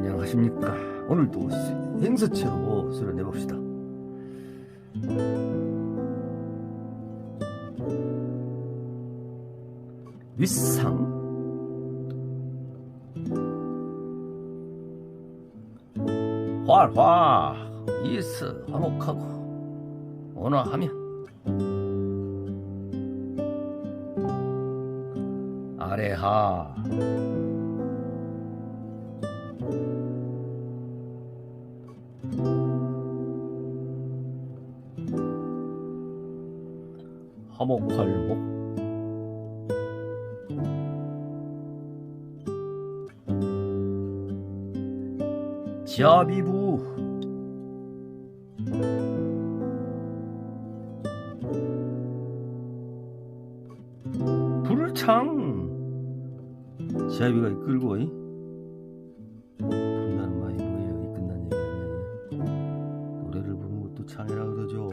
안녕하십니까. 오늘도 행서체로 술을 내봅시다. 윗상 활화 이스 화목하고 언어하면 아래하 화목할목? 자비부. 불창. 자비가 이끌고 이 창이라 그러죠.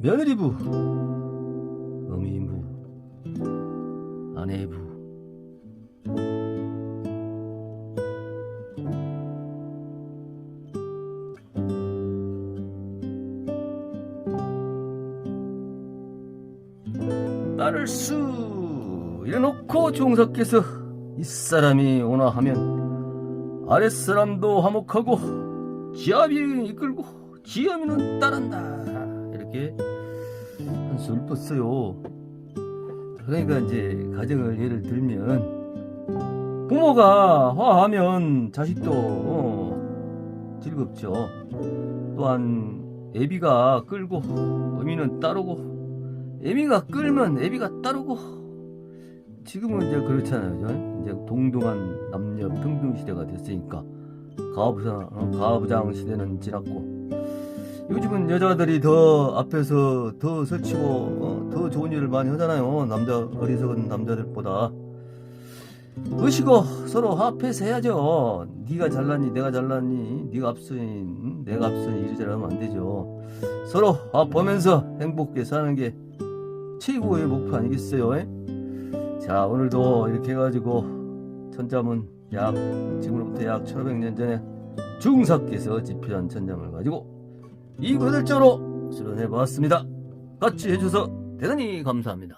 며느리부, 어미부, 아내부, 딸을 수 이래놓고 종사께서 이 사람이 오나 하면 아랫사람도 화목하고 지아비 이끌고 지아미는 따른다. 이렇게 한술 뻗어요. 그러니까 이제 가정을 예를 들면 부모가 화하면 자식도 어, 즐겁죠. 또한 애비가 끌고 어미는 따르고 애미가 끌면 애비가 따르고 지금은 이제 그렇잖아요. 이제 동등한 남녀 평등 시대가 됐으니까 가부장 어, 가부장 시대는 지났고 요즘은 여자들이 더 앞에서 더 설치고 어, 더 좋은 일을 많이 하잖아요. 남자 어리석은 남자들보다 의식어 서로 합해서 해야죠. 네가 잘났니 내가 잘났니 네가 앞서니 내가 앞서니 이리 잘하면 안 되죠. 서로 합하면서 행복하게 사는 게 최고의 목표 아니겠어요? 에? 자 오늘도 이렇게 해가지고 천잠은 약 지금으로부터 약 1500년 전에 중사께서 집필한 천잠을 가지고 이 구절조로 수련해 보았습니다 같이 해줘서 대단히 감사합니다